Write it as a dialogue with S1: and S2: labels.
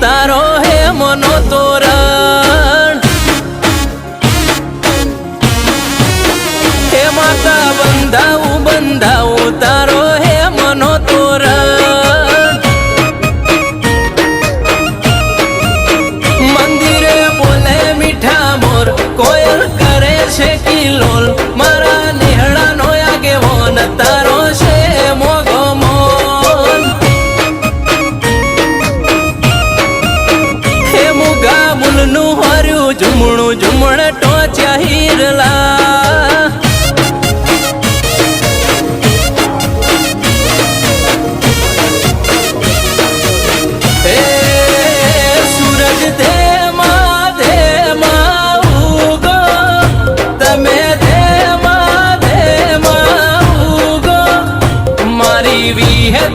S1: તારો હે મનો તોરણ હે માતા બંધાવું બંધાવું, તારો હે મનો તોરણ મંદિરે બોલે મીઠા મોર, કોયલ કરે છે કિલોલ. છે મુગા મુલનું હર્યું ઝુમણું ઝુમણ ટોચ્યા હીરલા. સૂરજ તે